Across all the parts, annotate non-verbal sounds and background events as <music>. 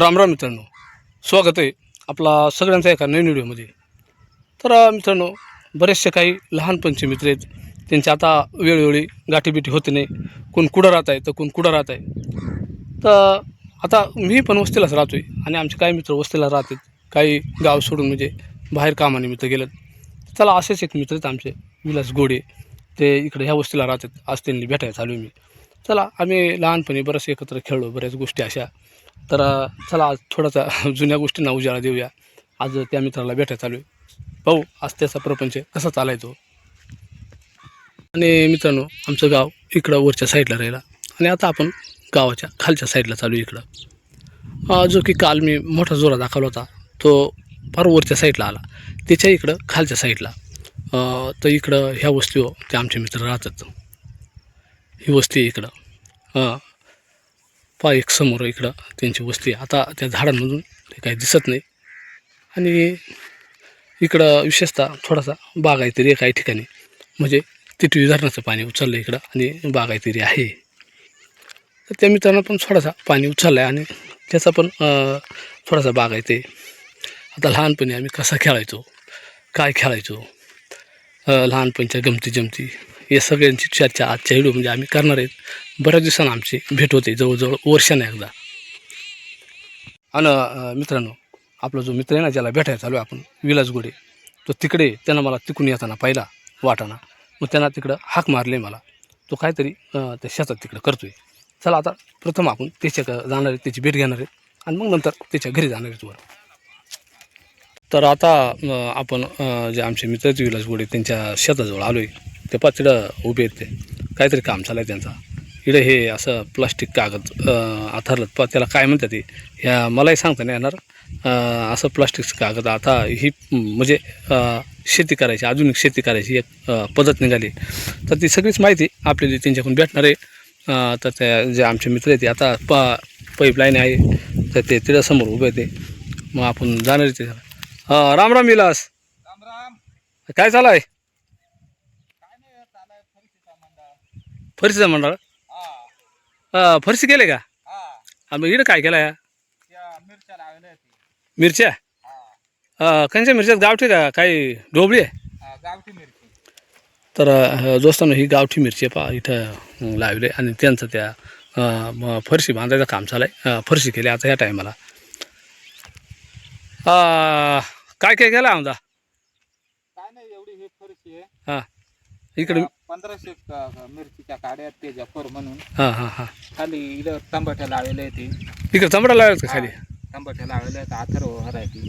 राम राम मित्रांनो स्वागत आहे आपला सगळ्यांचा एका नवीन व्हिडिओमध्ये. तर मित्रांनो बरेचसे काही लहानपणचे मित्र आहेत त्यांचे आता वेळोवेळी गाठीबिठी होते नाही. कोण कुठं राहत आहे तर कोण कुठं राहत आहे. तर आता मी पण वस्तीलाच राहतो आहे आणि आमचे काही मित्र वस्तीला राहतात. काही गाव सोडून म्हणजे बाहेर कामाने मित्र गेलेत. चला असेच एक मित्र आहेत आमचे विलास गोडे. ते इकडे ह्या वस्तीला राहतात. आज त्यांनी भेटायला चालू आहे मी. चला आम्ही लहानपणी बरेच एकत्र खेळलो बऱ्याच गोष्टी अशा. तर चला आज थोडासा <laughs> जुन्या गोष्टींना उजाळा देऊया. आज त्या मित्राला भेटायला चालू आहे. पाहू आज त्याचा प्रपंच कसा चालायचो. आणि मित्रांनो आमचं गाव इकडं वरच्या साईडला राहिला. आणि आता आपण गावाच्या खालच्या साईडला चालू इकडं. जो की काल मी मोठा जोरा दाखवला होता तो फार वरच्या साईडला आला. त्याच्या इकडं खालच्या साईडला. तर इकडं ह्या वस्तीवर हो, ते आमचे मित्र राहतात. ही वस्ती आहे इकडं. हां पा एक समोर इकडं त्यांची वस्ती. आता त्या झाडांमधून ते काही दिसत नाही. आणि इकडं विशेषतः थोडासा बागायतरी आहे काही ठिकाणी म्हणजे तिथवी धरणाचं पाणी उचललं इकडं आणि बागायतरी आहे. तर त्या मित्रांना पण थोडासा पाणी उचललं आहे आणि त्याचा पण अं, थोडासा बागायते आता लहानपणी आम्ही कसा खेळायचो? काय खेळायचो? लहानपणीच्या गमती जमती या सगळ्यांची चर्चा आजच्या व्हिडिओ म्हणजे आम्ही करणार आहेत. बऱ्याच दिवसानं आमची भेट होते जवळजवळ वर्षानं एकदा. आणि मित्रांनो आपला जो मित्र आहे ना ज्याला भेटायला चालू आहे आपण विलास गोडे तो तिकडे त्यानं मला तिकून येताना पाहिला वाटाणा. मग त्यांना तिकडं हाक मारले मला. तो काहीतरी त्या शेतात तिकडं करतोय. चला आता प्रथम आपण त्याच्या जाणार आहे त्याची भेट घेणार आहे आणि मग नंतर त्याच्या घरी जाणार आहेत वर तर आता आपण जे आमचे मित्र आहेत विलास गोडे त्यांच्या शेताजवळ आलो आहे ते पाच तिकडं उभे आहेत ते. काहीतरी काम चालू आहे त्यांचा. इकडे हे असं प्लास्टिक कागद आथरलं. पा त्याला काय म्हणतात ते? ह्या मलाही सांगता नाही येणार. असं प्लास्टिकचं कागद आता ही म्हणजे शेती करायची आधुनिक शेती करायची एक पद्धत निघाली. तर ती सगळीच माहिती आपल्याला त्यांच्याकडून भेटणार आहे. तर त्या जे आमचे मित्र आहेत ते आता पा पाईपलाईन आहे. तर ते तिथं समोर उभे आहे ते. मग आपण जाणार आहे ते राम राम विलास. राम राम. काय चालू आहे? फरशीचा मंडळ? अं, फरशी केले का? हा. आणि मग इकडं काय केलं त्या मिरच्या लावल्या होती मिरच्या? हा. अं, कंच्या मिरच्यात गावठी का? काही ढोबळी आहे? गावठी मिरची. तर अं, दोस्तांनो ही गावठी मिरची पहा इथं लावले आणि त्यांचं त्या अं, म- फरशी बांधायचं काम चालू आहे. फरशी केली आता ह्या टायमाला काय काय केलं आमदा? काय नाही एवढी ही फरशी आहे. हां इकडे पंधराशे क- मिरचीच्या काड्या आहेत त्याच्या म्हणून. हां हां हां. खाली इथं तंबाट्या लावलेल्या आहेत ती. इकडे चमडा लावायचं का खाली? तंबाट्या लावलेल्या आहेत आथर व्हरायटी.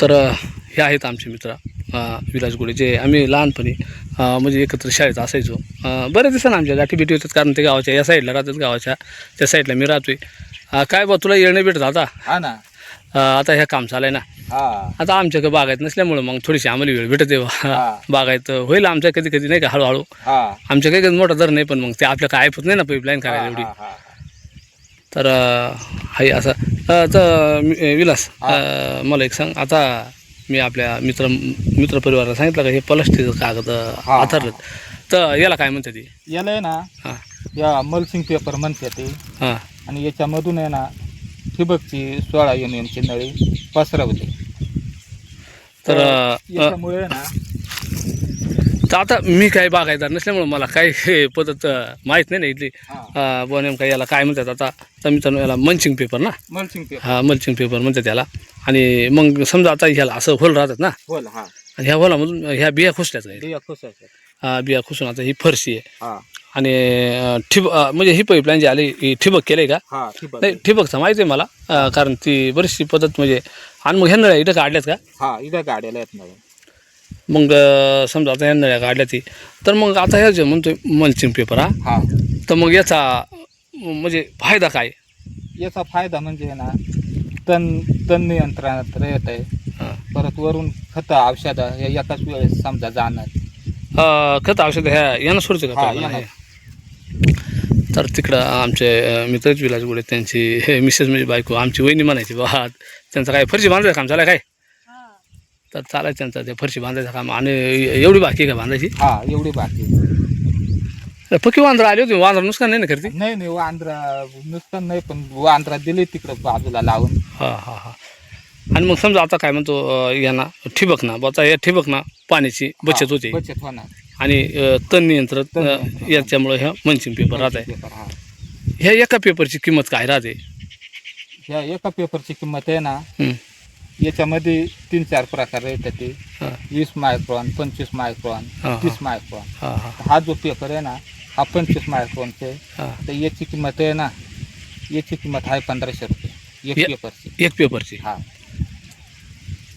तर अ, हे आहेत आमचे मित्र अ, विलास गोडे जे आम्ही लहानपणी अ, म्हणजे एकत्र शाळेत असायचो. अ, बरेच दिवसांना आमच्या गाठी भेटी होतात कारण ते गावाच्या या साईडला राहतात गावाच्या त्या साईडला मी राहतोय. अ, काय बा तुला येणं भेटत आता हा ना. आता ह्या काम चालू आहे ना. हा. आता आमच्याकडे बागायत नसल्यामुळं मग थोडीशी आम्हाला वेळ भेटत. हा. बागायत होईल आमच्या कधी कधी नाही का हळूहळू. हा. आमच्या काही कधी मोठा दर नाही पण मग ते आपल्या काय ऐकत नाही ना पाईपलाईन हा, करायला एवढी. हा, हा. तर हाय असं. तर विलास मला एक सांग. आता मी आपल्या मित्र मित्रपरिवाराला सांगितलं का हे प्लास्टिकचं कागद हा. आथरलं तर याला काय म्हणते ती? याला आहे ना हां. या मल्चिंग पेपर म्हणते ते. हां. आणि याच्यामधून आहे ना ठिबकची सोळा एम एमची नळी पसरवली. तर याच्यामुळे ना तर आता मी काय बागायदार नसल्यामुळं मला काही हे पद्धत माहीत नाही ना इथली. बुवा नेमका याला काय म्हणतात आता तर मित्रांनो याला मंचिंग पेपर ना. मल्चिंग पेपर हा मल्चिंग पेपर म्हणतात त्याला आणि मग समजा आता ह्याला असं होल राहतात ना. बोल हा. आणि ह्या होलामधून ह्या बिया खुसल्याच काही बिया खुसायच्या. हा, बिया खुसून आता ही फरशी आहे. आणि अ, ठिब अ, म्हणजे ही पाईपलाईन जी आली ही ठिबक केलं का? हा ठिबक नाही ठिबकचं माहिती आहे मला अ, कारण ती बरीचशी पद्धत म्हणजे आणि मग ह्या इथं काढल्यात का? हा इथं गाड्याला येत नाही. मग अ, समजा आता ह्या नळ्या काढल्या ती तर मग आता ह्या जे म्हणतोय मल्चिंग पेपर हा हा. तर मग याचा म्हणजे फायदा काय? याचा फायदा म्हणजे ना तण तण नियंत्रणात येत आहे. परत वरून खतं औषधं हे एकाच वेळेस समजा जाणार. अ, खत औषध ह्या यानं सोडचं का हा, यानं. तर तिकडं आमचे मित्रच विलास गुडे त्यांची हे मिसेस म्हणजे बायको आमची वहिनी म्हणायची बा त्यांचं काय फरशी बांधायचं काम चालाय काय? तर चालायचं त्यांचं ते फरशी बांधायचं काम आणि एवढी बाकी का बांधायची? हा एवढी बाकी पक्की वांद्रा आली होती वांद्रा नुकसान नाही ना करते? नाही नाही वांद्रा नुकसान नाही पण वांद्रा दिले तिकडं बाजूला लावून. हा हा हा. आणि मग समजा आता काय म्हणतो यांना ठिबक ना आता या ठिबक ना पाण्याची बचत होते. हा, बचत होणार. आणि तण नियंत्रण. याच्यामुळे ह्या मंचिंग पेपर राहत आहे. पेपर, हा. ह्या एका पेपरची किंमत काय राहते? ह्या एका पेपरची किंमत आहे ना याच्यामध्ये तीन चार प्रकार येतात ते. हा, वीस मायक्रॉन पंचवीस मायक्रॉन हा, तीस मायक्रॉन. हा, हा, हा जो पेपर आहे ना हा पंचवीस मायक्रॉनचे आहे. हा. तर याची किंमत आहे ना याची किंमत आहे पंधराशे रुपये एक ये- पेपरची. एक पेपरची. हा.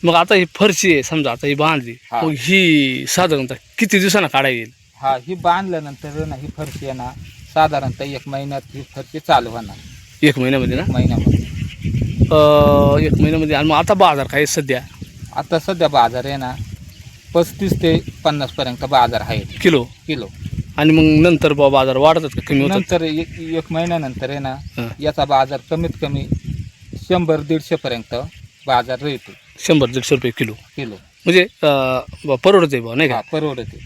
मग आता ही फरशी आहे समजा आता ही बांधली हा. मग ही साधारणतः किती दिवसांना काढा येईल? हा ही बांधल्यानंतर ना ही फरशी आहे ना साधारणतः एक महिन्यात ही फरशी चालू होणार. एक महिन्यामध्ये ना? महिन्यामध्ये. अं, एक महिन्यामध्ये. आणि मग आता बाजार काय सध्या? आता सध्या बाजार आहे ना पस्तीस ते पन्नास पर्यंत बाजार आहे. किलो? किलो. आणि मग नंतर बा बाजार वाढतात का कमी होतात? नंतर एक एक महिन्यानंतर आहे ना हा. याचा बाजार कमीत कमी शंभर दीडशे पर्यंत बाजार राहतो. शंभर दीडशे रुपये किलो. किलो. म्हणजे अं, ब- परवडत बा नाही का? हा परवडते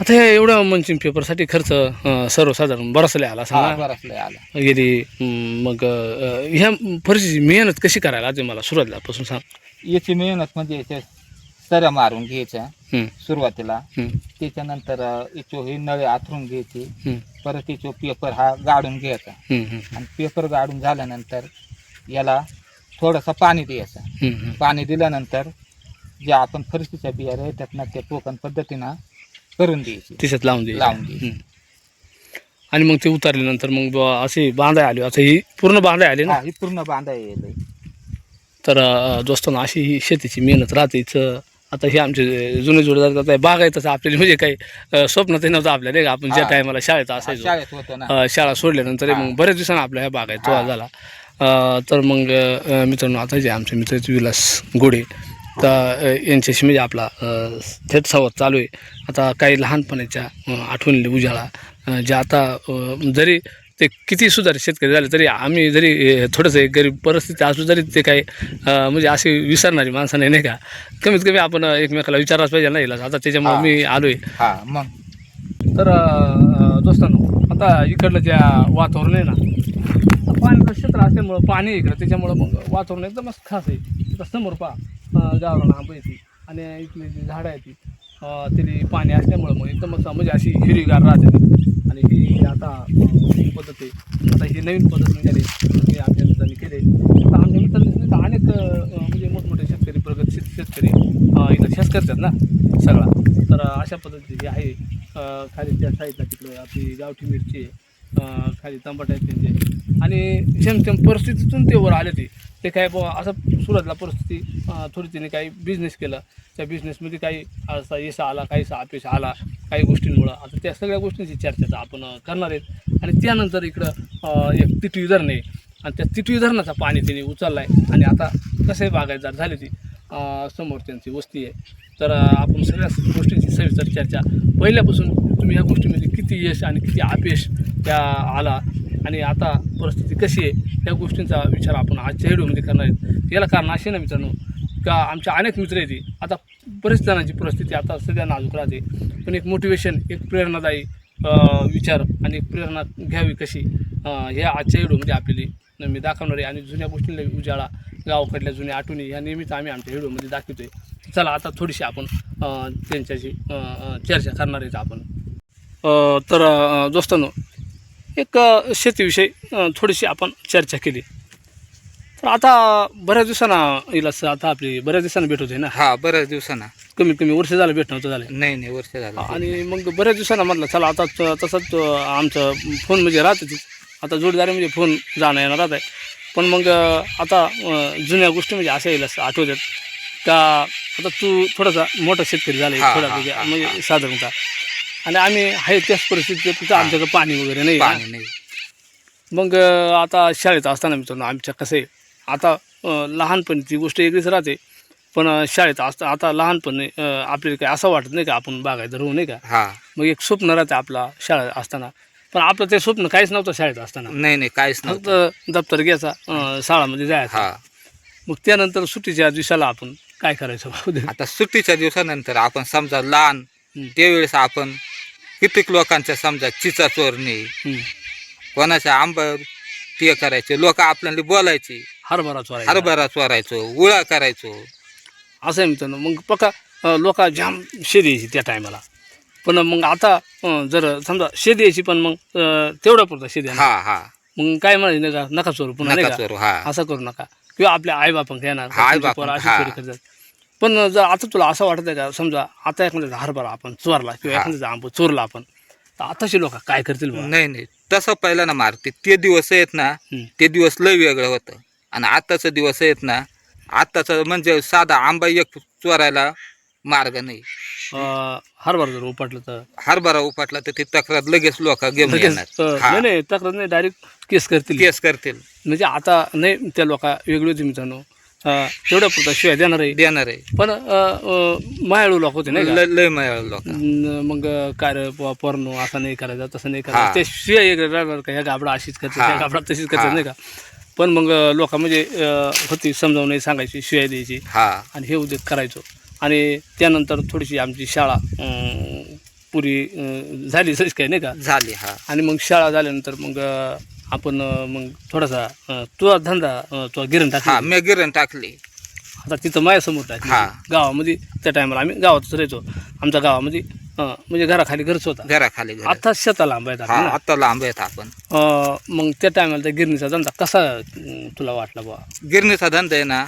आता हे एवढ्या मंचिंग पेपरसाठी खर्च अं, सर्वसाधारण बराच लय आला हा सांगा बराच लय आला. गेली अं, मग अं, ह्या फरशीची मेहनत कशी करायला ते मला सुरुवातीलापासून सांग. याची मेहनत म्हणजे याच्या सऱ्या मारून घ्यायच्या हं, सुरुवातीला. हं, त्याच्यानंतर याचो ही नळे आथरून घ्यायची. हं, परत याचो पेपर हा गाडून घ्यायचा. हं, हं, आणि पेपर गाडून झाल्यानंतर याला थोडंसं पाणी द्यायचं. पाणी दिल्यानंतर जे आपण फरशीच्या बिया राहतात ना त्या टोकन पद्धतीनं करून द्यायची. तिच्यात लावून दे लावून द्यायची. आणि मग ते उतारल्यानंतर मग बुवा असे बांधाय आली. आता ही पूर्ण बांधाय आली ना? हा ही पूर्ण बांधा येईल तर अं, दोस्तांनो अशी ही शेतीची मेहनत राहते इथं. आता हे आमचे जुने जोडदार आता बागायतच आपल्याला म्हणजे काही अं, स्वप्नातही नव्हतं आपल्या नाही का? आपण ज्या हा. टायमाला शाळेत असायचो. शाळेत होतो ना. अं, शाळा सोडल्यानंतर. मग बऱ्याच दिवसांना आपल्या ह्या बागायत हा. झाला. तर मग मित्रांनो आता जे आमचे मित्र विलास गोडे तर यांच्याशी म्हणजे आपला थेट संवाद चालू आहे. आता काही लहानपणाच्या आठवणी उजाळा ज्या आता जरी ते किती सुधारित शेतकरी झाले तरी आम्ही जरी थोडंसं एक गरीब परिस्थिती असू जरी ते काही म्हणजे अशी विसरणारी माणसं नाही नाही का कमीत कमी आपण एकमेकाला विचारायला पाहिजे ना इलाज आता त्याच्यामुळे. मी आलो आहे हा मग. तर दोस्तांनो आता इकडलं ज्या वातावरण आहे ना पाण्याचं क्षेत्र असल्यामुळं पाणी इकडं. त्याच्यामुळं मग वातावरण एकदमच खास आहे. तिथं समोर पहा गावरान आंबा येते आणि इथली जी झाडं आहेत ती तिथे पाणी असल्यामुळं मग एकदमच म्हणजे अशी हिरवीगार राहते आणि ही आता पद्धत आहे आता ही नवीन पद्धत निघाली हे आमच्या मित्रांनी केले. आता आमच्या मित्रांनी अनेक म्हणजे मोठमोठे शेतकरी प्रगतशील शेतकरी इथं शेत करतात ना सगळा. तर अशा अशा पद्धतीची आहे खाली त्या साईडला तिकडे आपली गावठी मिरची आहे. खाली टमाटे आहेत त्यांचे. आणि जेमतेम परिस्थितीतून ते वर आले ते. ते काय बुवा असं सुरतला परिस्थिती थोडी तिने काही बिझनेस केला. त्या बिझनेसमध्ये काही असा यश आला काहीसा अपयश आला काही गोष्टींमुळं. आता त्या सगळ्या गोष्टींची चर्चा आपण करणार आहेत. आणि त्यानंतर इकडं एक तिटवी धरण आहे. आणि त्या तिटवी धरणाचा पाणी तिने उचलला आहे आणि आता कसंही बागायतदार झाली ती. समोर त्यांची वस्ती आहे. तर आपण सगळ्या गोष्टींची सविस्तर चर्चा पहिल्यापासून तुम्ही ह्या गोष्टीमध्ये किती यश आणि किती अपयश त्या आला आणि आता परिस्थिती कशी आहे या गोष्टींचा विचार आपण आजच्या व्हिडिओमध्ये करणार आहेत. याला कारण असे ना मित्रांनो का आमच्या अनेक मित्र येते आता बरेच जणांची परिस्थिती आता सध्या नाजूक राहते. पण एक मोटिवेशन एक प्रेरणादायी विचार आणि प्रेरणा घ्यावी कशी ह्या आजच्या व्हिडिओमध्ये आपल्याला मी दाखवणार आहे. आणि जुन्या गोष्टींना उजाळा गावाकडल्या जुन्या आठवणी ह्या नेहमीच आम्ही आमच्या व्हिडिओमध्ये दाखवतोय. चला आता थोडीशी आपण त्यांच्याशी चर्चा करणार आहेत आपण. तर दोस्तांनो एक शेतीविषयी थोडीशी आपण चर्चा केली. तर आता बऱ्याच दिवसांना हिला आता आपली बऱ्याच दिवसांना भेट होते ना? हा बऱ्याच दिवसांना. कमीत कमी वर्ष झालं भेट नव्हतं झालं. नाही नाही वर्ष झालं. आणि मग बऱ्याच दिवसांना म्हटलं चला आता तसंच आमचं फोन म्हणजे राहते आता जोडीदारी म्हणजे फोन जाणं येणं राहत आहे पण मग आता जुन्या गोष्टी म्हणजे अशा येईल आठवतात का आता तू थोडासा मोठा शेतकरी झाला थोडा म्हणजे. साधारणतः आणि आम्ही आहे त्याच परिस्थितीत तिथं. आमच्याकडे पाणी वगैरे नाही. मग आता शाळेत असताना मित्रांनो आमच्या कसं आहे आता लहानपणी ती गोष्ट वेगळीच राहते. पण शाळेत असता आता लहानपणी आपल्याला काही असं वाटत नाही का आपण बागायचं राहू नाही का? मग एक स्वप्न राहते आपला शाळेत असताना. पण आपलं ते स्वप्न काहीच नव्हतं शाळेत असताना. नाही नाही काहीच फक्त नव्हतं. दप्तर घ्यायचा अ, शाळामध्ये जायचं. हा. मग त्यानंतर सुट्टीच्या दिवसाला आपण काय करायचं आता सुट्टीच्या दिवसानंतर आपण समजा लहान. त्यावेळेस आपण कितीक लोकांच्या समजा चिचा चोरणे. कोणाच्या आंबा ते करायचे लोक आपल्याला बोलायचे हरभरा चोरायचा. हरभरा चोरायचो उळा करायचो. असं आहे मित्रांनो. मग पक्का लोक जाम शेती यायची त्या टायमाला पण मग आता अं, जर समजा शेती यायची पण मग अं, तेवढ्या पुरता शेती. हा हा मग काय म्हणायचं नाही का नका चोरू पुन्हा नाही नका का चोरू हा असं करू नका किंवा आपल्या आई बापांक येणार हा, आई तुमची पोरं बापांक, अशी हा. चोरी करतात पण जर आता तुला असं वाटत आहे का समजा आता एखाद्याचा हरभरा आपण चोरला किंवा हा. एखाद्याचा आंबा चोरला आपण तर आताशी लोक काय करतील बुवा? नाही नाही तसं पहिलं ना मारते ते दिवस आहेत ना. ते दिवस लय वेगळं होतं आणि आत्ताचं दिवस आहेत ना आत्ताचं म्हणजे साधा आंबा एक चोरायला मार्ग नाही. अं, हरभरा जर उपटलं तर? हरभरा उपटला तर ती तक्रार लगेच लोक घेऊन लगेच येणार. अं, हा. नाही नाही तक्रार नाही डायरेक्ट केस करतील. केस करतील. म्हणजे आता नाही त्या लोक वेगळी होती मित्रांनो. अं, तेवढ्या पुरता शिवाय देणार आहे. देणार आहे. पण मायाळू लोक होते नाही का? लय लय मिळालं लोक. न- मग काय रे बुवा पोरणो असं नाही करायचं तसं नाही हा. करायचं ते शिवाय एक राहणार का ह्या गाबडा अशीच करते हा. गाबडा तशीच करतात हा. नाही का? पण मग लोक म्हणजे अं, होती समजावून सांगायची शिवाय द्यायची. हा. आणि हे उद्योग करायचो. आणि त्यानंतर थोडीशी आमची शाळा पुरी झाली सच काय नाही का? झाली हा. आणि मग शाळा झाल्यानंतर मग आपण मग थोडासा तुझा धंदा तुझा गिरण हा टाकला मी गिरण टाकली. आता तिथं माझ्यासमोर टाकली. हा. गावामध्ये त्या टायमाला आम्ही गावातच राहायचो. आमच्या गावामध्ये म्हणजे घराखाली घरच होता. घराखाली घर. आता शेताला आंबा आहेत. आता लांब आहेत आपण. मग त्या टायमाला त्या गिरणीचा धंदा कसा तुला वाटला बा गिरणीचा धंदा आहे ना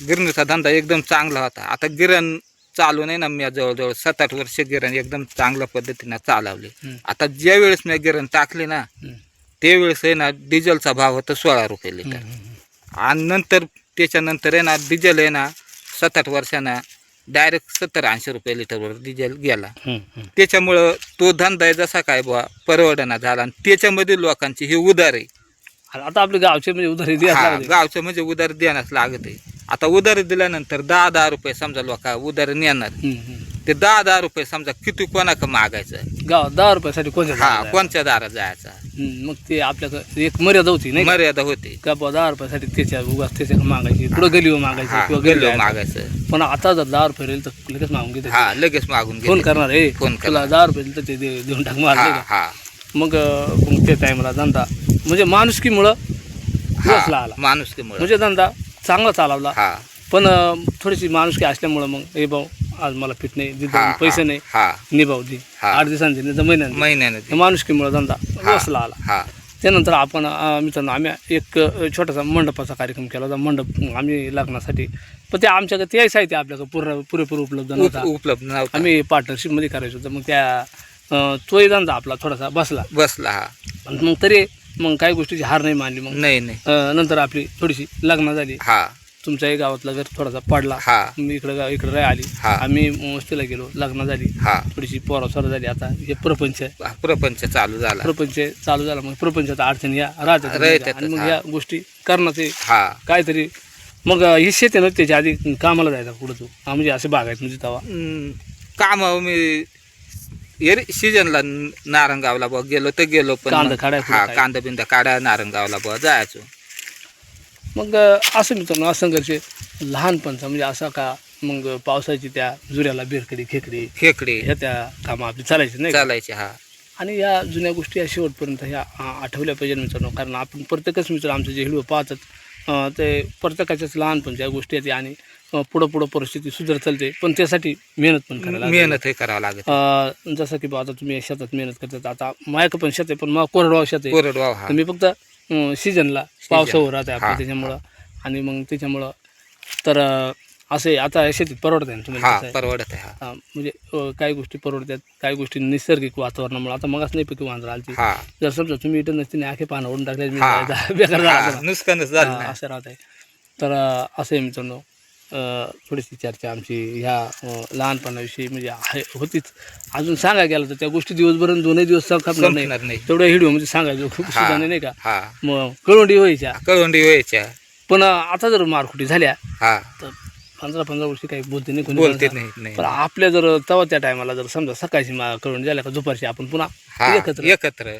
गिरणीचा धंदा एकदम चांगला होता आता गिरण चालू नाही ना मी जवळजवळ सात आठ वर्ष गिरण एकदम चांगल्या पद्धतीनं चालवली. आता ज्या वेळेस मी गिरण टाकली ना. त्यावेळेस आहे ना डिझेलचा भाव होता सोळा रुपये लिटर आणि नंतर त्याच्यानंतर आहे ना डिझेल आहे ना सात आठ वर्षानं डायरेक्ट सत्तर ऐंशी रुपये लिटरवर डिझेल गेला. त्याच्यामुळं तो धंदा आहे जसा काय बुवा परवडना झाला आणि त्याच्यामध्ये लोकांची ही उदार आहे आणि आता आपले गावचे म्हणजे उधारी. गावचं म्हणजे उधार देण्यास लागत आहे आता उधार दिल्यानंतर दहा दहा रुपये समजा लोक उधार नेणार. हं, हं. ते दहा दहा रुपये समजा किती कोणाक मागायचं गावात दहा रुपयासाठी कोणत्या हा दाराला दारात जायचा? हं, मग ते आपल्याकडे एक मर्यादा होती नाही का? मर्यादा होती. का बुवा दहा रुपयासाठी त्याच्या उगाच त्याच्या मागायची पुढं गलीवर मागायची हा किंवा गेलो गली मागायचं. पण आता जर दहा रुपये राहील तर लगेच मागून घेते हा लगेच मागून फोन घेते. करणार आहे फोन तुला दहा रुपये दिले तर ते दे- देऊन टाक हा? हा. मग अं, मग त्या टायमाला धंदा. म्हणजे माणुसकीमुळं दिवसला आला माणुसकीमुळे. म्हणजे धंदा चांगला चालवला. हा. पण अं, थोडीशी माणुसकी असल्यामुळं मग ए भाऊ आज मला फिट नाही हा पैसे हा, नाही. हा. निभाव दे. हा. आठ दिवसांचे नाही तर महिन्याने महिन्याने दे. माणुसकीमुळं धंदा हा. बसला आला. हा. त्यानंतर आपण अं, मित्रांनो आम्ही एक अं, छोटासा मंडपाचा कार्यक्रम केला होता. मंडप आम्ही लग्नासाठी. पण ते आमच्याकडे ते साहित्य आपल्याकडे पुरे पुरेपूर उपलब्ध उप- नव्हता. उपलब्ध नव्हता. आम्ही पार्टनरशिपमध्ये करायचो होतं. मग त्या अं, तोही धंदा आपला थोडासा बसला. बसला हा. पण मग तरी मग काही गोष्टीची हार नाही मानली मग. नाही नाही. अं, नंतर आपली थोडीशी लग्न झाली. हा. तुमच्याही गावातला घर थोडासा पडला. हा. मी इकडं गा- इकडं राय आली. हा. आम्ही वस्तीला गेलो लग्न झाली. हा. थोडीशी पोरासोरा झाली. आता हे प्रपंच आहे. प्रपंच चालू झाला. प्रपंच चालू झाला. मग प्रपंचात अडचणी या राहतात राहतात, आणि मग हा. या गोष्टी करण्याचे हा. काहीतरी मग ही शेती नव्हती त्याच्या आधी कामाला जायचा कुठं तू. हा, म्हणजे असे बागायत म्हणजे तवा. काम मी एरी सीजनला नारंगावला बघ गेलो तर गेलो पण कांदा हा काय? कांदा बिंदा काढा नारंगावला बघ जायचो मग असं मित्रांनो संघर्ष लहानपणचा म्हणजे असा का मग पावसाची त्या जुऱ्याला बेरकडी खेकडी खेकडे ह्या त्या कामं आपली चालायची नाही का? चालायचे हा आणि या जुन्या गोष्टी या शेवटपर्यंत ह्या आ, आठवल्या पाहिजे मित्रांनो कारण आपण प्रत्येकच मित्र आमचे जे हिडो पाहतात अं, ते प्रत्येकाच्याच लहानपणच्या गोष्टी आहेत आणि पुढं पुढं परिस्थिती सुधारत चालते पण त्यासाठी मेहनत पण करायला लागते. मेहनत हे करावं लागत अं, जसं की बा आता तुम्ही शेतात मेहनत करतात आता माझ्याकडे पण शेत आहे पण मग कोरडवाव शेत आहे. कोरडवाव हा. तर मी फक्त अं, सीजनला पावसावर राहते आपलं हा. त्याच्यामुळं. आणि मग त्याच्यामुळं तर अं, असे आता या शेतीत परवडत आहे तुम्ही हा परवडत आहे? हा. म्हणजे अ, काही गोष्टी परवडतात काही गोष्टी नैसर्गिक वातावरणामुळे. आता मगच नाही पिकं वांद्रा आलती. हा. जर समजा तुम्ही इथं नसते आखे पानं ओढून टाकले मी हा. जायचा, बेकार झाला हा, असता. नुकसानच झालं हा, ना असं राहत आहे तर अ, असं आहे मित्रांनो. थोडीशी चर्चा आमची ह्या लहानपणाविषयी म्हणजे आहे होतीच. अजून सांगायला गेलं तर त्या गोष्टी दिवसभर दोनही दिवस संपणार नाही. तेवढ्या व्हिडिओ म्हणजे सांगायचो खूप सुद्धा नाही का? मग कळवंडी व्हायच्या. कळवंडी व्हायच्या. पण आता जर मारकुटी झाल्या तर पंधरा पंधरा वर्षी काही बोलते नाही कोणी बोलते नाही पण आपल्या जर तेव्हा त्या टायमाला जर समजा सकाळची मा करून झाल्या का दुपारची आपण पुन्हा एकत्र. एकत्र.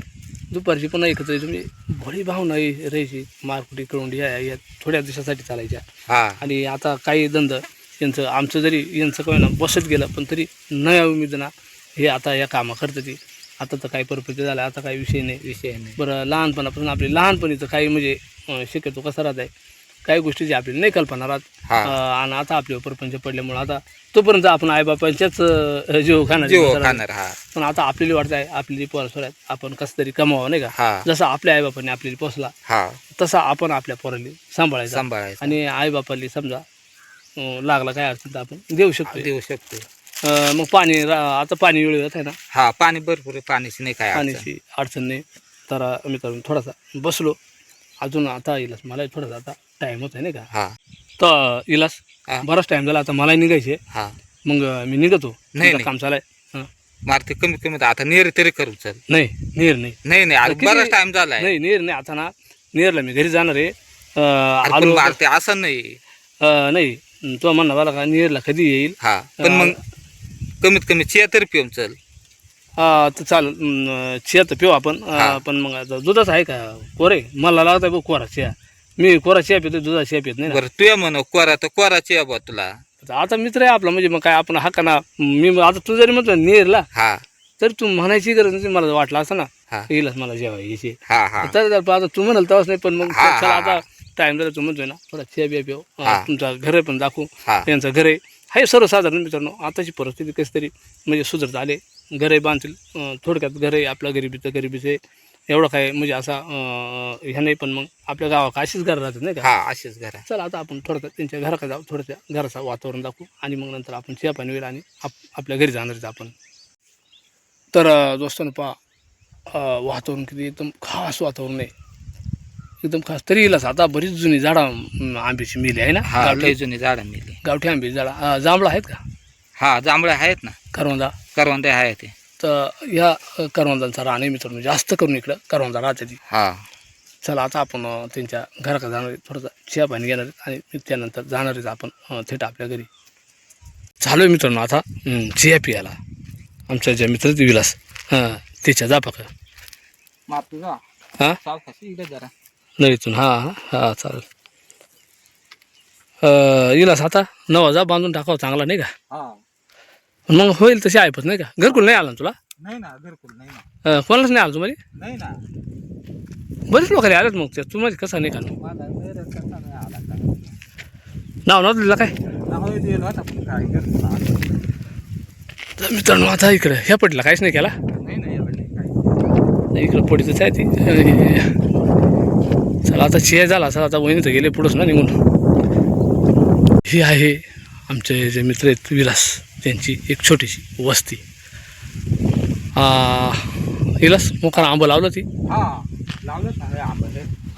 दुपारची पुन्हा एकत्र तुम्ही भोळी भावना राहायची मारकुटी करून या या थोड्या दिवसासाठी चालायच्या. हा. आणि आता काही दंद यांचं आमचं जरी यांचं काही ना बसत गेलं पण तरी नया उमेदना हे आता या कामं करतात ती आता तर काही परपंच झाला आता काही विषय नाही. विषय नाही. बरं लहानपणापासून आपली लहानपणीचं काही म्हणजे शक्यतो कसं राहत आहे? काही गोष्टीची आपल्याला नाही कल्पना राहत. हा. आणि आता आपले परपंच पडल्यामुळे आता तोपर्यंत आपण आईबापांच्याच अं, जीव खाणार जीव खाणार हा. पण आता आपल्याला वाटत आहे आपली पोरसोर आहेत आपण कसं तरी कमावं नाही का? हा. जसं आपल्या आईबापाने आपल्याला पोसला हा. तसा आपण आपल्या पोराला सांभाळायचा. सांभाळायचं. आणि आईबापाला समजा अं, लागला काय अडचण तर आपण देऊ शकतो देऊ शकतो मग पाणी रा- आता पाणी वेळेत आहे ना? हा पाणी भरपूर आहे, पाण्याची नाही काय अडचण. पाण्याची अडचण नाही. तर मित्रांनो थोडासा बसलो. अजून आता येईलच मला थोडासा आता होत आहे नाही का? हा. तर हा. बराच टाईम झाला आता मलाही निघायचे हा. मग मी निघतो. नाही, तुझं नाही. काम चालाय हं. मारते कमीत कमी आता नेर तरी करू चल. नाही नेर नाही. नाही नाही आता बराच टाइम झालाय. नाही नेर नाही आता ना नेरला मी घरी जाणार आहे. अं, अरे पण आलो मारते असं नाही. अं, नाही तो म्हणणार मला का नेरला कधी येईल? हा. पण मग कमीत कमी चिया तरी पिऊन चल. अं, तर चाल अं, चिया तर पिऊ आपण. अं, हा. पण मग आता दुधाचं आहे का? कोरे मला लागत आहे बघ कोरा चिया. मी कोरा चिया पितो दुधा चिया पित नाही ना. बरं तुया म्हण कोरा तर कोरा चिया बा तुला. आता मित्र आहे आपला म्हणजे मग काय आपण हा का ना मी आता तू जरी म्हणतो नेरला हा. तर तू म्हणायची गरज नाही मला वाटलं असं ना. हा. येईलच मला जेव्हा यायची हा हा. तर आता तू म्हणाल तेव्हाच नाही पण मग हा, चला हा, आता टाइम झाला तू म्हणतोय ना थोडा चिया बिया पिऊ अं, हा. तुमचा घर पण दाखवू हा. त्यांचं घर आहे. हे सर्वसाधारण मित्रांनो आताची परिस्थिती कशी तरी म्हणजे सुधारत आले घरही बांधतील अं, थोडक्यात घर आहे आपल्या गरिबीचं गरिबीचं आहे. एवढं काय म्हणजे असा ह्या नाही पण मग आपल्या गावात अशीच घरं राहतात नाही का? हा अशीच घरा चला आता आपण थोडं त्यांच्या घराकडे जाऊ थोडंसं घराचं वातावरण दाखवू आणि मग नंतर आपण चिया पाणी होईल आणि आप आपल्या घरी जाणार आहेत आपण. तर अं, दोस्तांनो पहा अं, वातावरण किती एकदम खास वातावरण आहे. एकदम खास. तरी येईलच आता बरीच जुनी झाडं अं, आंब्याची मिली आहे ना? हा गावठी लय जुनी झाडं मिली. गावठी आंब्याची झाडं. अं, जांभळं आहेत का? हा जांभळे आहेत ना. करवंदा. करवंदे आहे ते तर या अं, करवंदांचा रान आहे मित्रांनो. जास्त करून इकडं करवंदा राहते ती. हा. चला आता आपण त्यांच्या घराकडे जाणार थोडंसं चिया पाणी घेणार आणि त्यानंतर जाणार आहेत आपण थेट आपल्या घरी. चालू आहे मित्रांनो आता हं, चिया पियाला. आमच्या ज्या मित्र विलास हां त्याच्या जा हां? इकडे जरा. नळीतून हां हां हां चालेल. विलास आता नवा जा बांधून टाकावं चांगला नाही का? हा. मग होईल तशी ऐपत नाही का? घरकुल नाही आला ना तुला? नाही ना घरकुल नाही ना. अं, कोणालाच नाही आलं तुम्हाला? नाही ना. बरेच लोक आलेत मग ते. तुम्हाला कसं नाही का? मला कसा नाही आला का? नाव दिलं काय? नाव दिलं होता पण काय घरकुल आलं. तर मित्रांनो आता इकडं ह्या पडला काहीच नाही केला. नाही ना एवढं नाही काय. इकडं पडीतच आहे ती. चला आता चिया झाला चला आता वहिनी तर गेले पुढंच ना निघून. ही आहे आमचे जे मित्र आहेत विलास. त्यांची एक छोटीशी वस्ती. आ, विलास मोकार आंबं लावलं ती?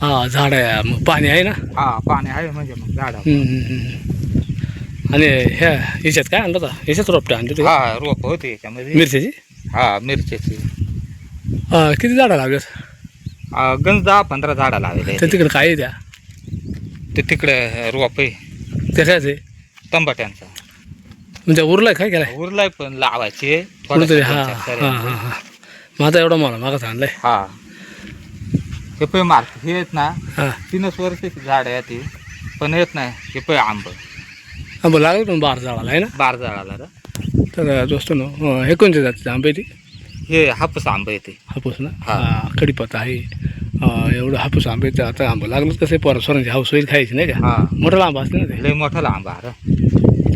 हा झाड आहे मग पाणी आहे ना? हा पाणी आहे म्हणजे मग झाडा. आणि ह्या याच्यात काय आणलं होता? याच्यात रोपटे आणले होते? हा रोप होते याच्यामध्ये. मिरच्याची हा मिरच्याची किती झाडं लावल्यात गंज दहा पंधरा झाडं लावले त्या तिकडे काय आहे त्या? ते तिकडे रोप आहे. त्या काय ते? तंबाट्यांचा. म्हणजे उरलाय काय केलाय? उरलाय पण लावायचे. कुठेतरी हा हा हा हा. आता एवढा मला मागत आणलाय हा. हे पै मार्क हे आहेत ना हा. तीनच वर्षाची झाड आहे ती पण येत नाही. हे पै आंब. आंबा लागलं पण बार झाडाला आहे ना? बार झाडाला रे. तर दोस्तो हे कोणते जाते आंबे ती? हे हापूस आंब येते हापूस ना? हा. हा कढीपत्ता आहे. अं, एवढं हापूस आंबे तर आता आंबा लागलं कसं पोरा सोरांची हाऊस होईल खायची नाही का? हा. मोठा आंबा असते ना ते. लय मोठाला आंबा रे.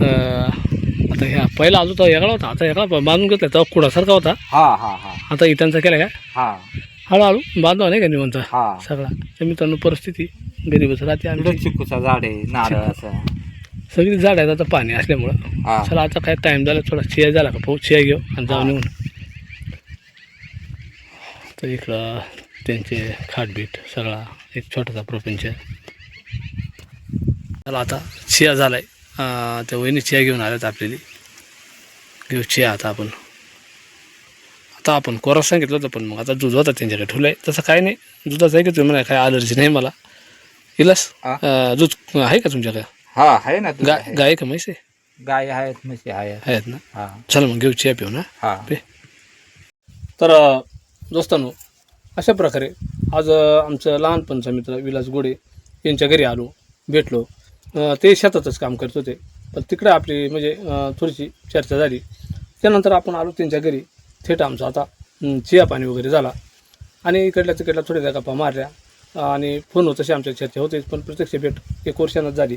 तर आता ह्या पहिला अजून तो वेगळा होता आता वेगळा बांधून घेतला तो कुडासारखा होता. हा हा हा. आता इथ्यांचा केला काय हा. हळूहळू बांधवा नाही का निवंत? हा. सगळा. तर मित्रांनो परिस्थिती गरीबच राहते इकडे चिकूचा झाड आहे नारळाचं सगळी झाड आहेत आता पाणी असल्यामुळं. हा. चला आता काय टाईम झाला थोडा चिया झाला का पाहू? चिया घेऊ आणि जाऊ हा. निघून. तर इकडं त्यांचे खाटबीट सगळा एक छोटासा प्रपंच. आहे. चला आता चिया झालाय. त्या वहिनी चिया घेऊन आल्यात आपल्याला. घेऊ चिया आता आपण. आता आपण कोरा सांगितलं होतं पण मग आता दूध होता त्यांच्याकडे ठेवलं आहे तसं काय नाही. दुधाचं आहे का तुम्ही म्हणा काय अलर्जी नाही मला. इलास दूध आहे का तुमच्याकडे? हा आहे ना दूध गा आहे. गाय का म्हैस आहे? गाय आहेत म्हशी आहेत. आहेत ना? हा. चला मग घेऊ चिया पिऊ ना हा. तर दोस्तांनो अशा प्रकारे आज आमचं लहानपणचा मित्र विलास गोडे यांच्या घरी आलो भेटलो. ते शेतातच काम करत होते. पण तिकडे आपली म्हणजे थोडीशी चर्चा झाली. त्यानंतर आपण आलो त्यांच्या घरी. थेट आमचं आता चिया पाणी वगैरे झाला. आणि इकडल्या तिकडल्या थोड्या गप्पा मारल्या. आणि फोन तशी आमच्या चर्चा होते पण प्रत्यक्ष भेट एक वर्षानंच झाली.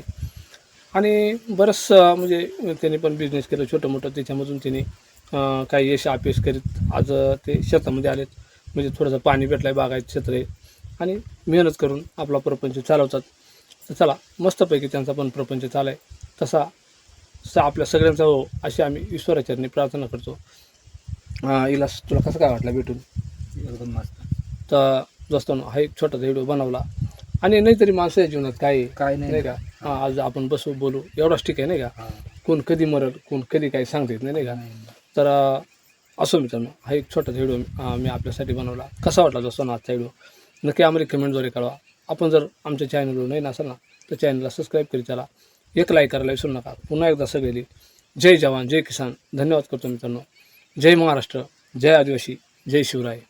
आणि बरंचसं म्हणजे त्यांनी पण बिझनेस केलं छोटं मोठं त्याच्यामधून त्यांनी काही यश अपेश करीत आज ते शेतामध्ये आलेत. म्हणजे थोडंसं पाणी भेटलं आहे बागायत क्षेत्र आहे. आणि मेहनत करून आपला प्रपंच चालवतात. तर चला मस्तपैकी त्यांचा पण प्रपंच चालाय. तसा तसा आपल्या सगळ्यांचा हो अशी आम्ही ईश्वराचरणी प्रार्थना करतो. इलास तुला कसं काय वाटलं भेटून? एकदम मस्त. तर दोस्त हा एक छोटासा व्हिडिओ बनवला. आणि नाहीतरी माणसाच्या जीवनात काय काय नाही. का? हा, आज आपण बसू बोलू एवढाच ठीक आहे नाही का? कोण कधी मरल कोण कधी काही सांगता येत नाही नाही का? तर असो मित्रांनो हा एक छोटासा व्हिडिओ मी आपल्यासाठी बनवला. कसा वाटला दोस्तो ना आजचा व्हिडिओ? नक्की आम्हाला कमेंटद्वारे कळवा. आपण जर आमच्या चॅनलवर नाही नसाल ना तर चॅनलला सबस्क्राईब करीत चला. एक लाईक करायला विसरू नका. पुन्हा एकदा सगळी जय जवान जय किसान. धन्यवाद करतो मित्रांनो. जय महाराष्ट्र जय आदिवासी जय शिवराय.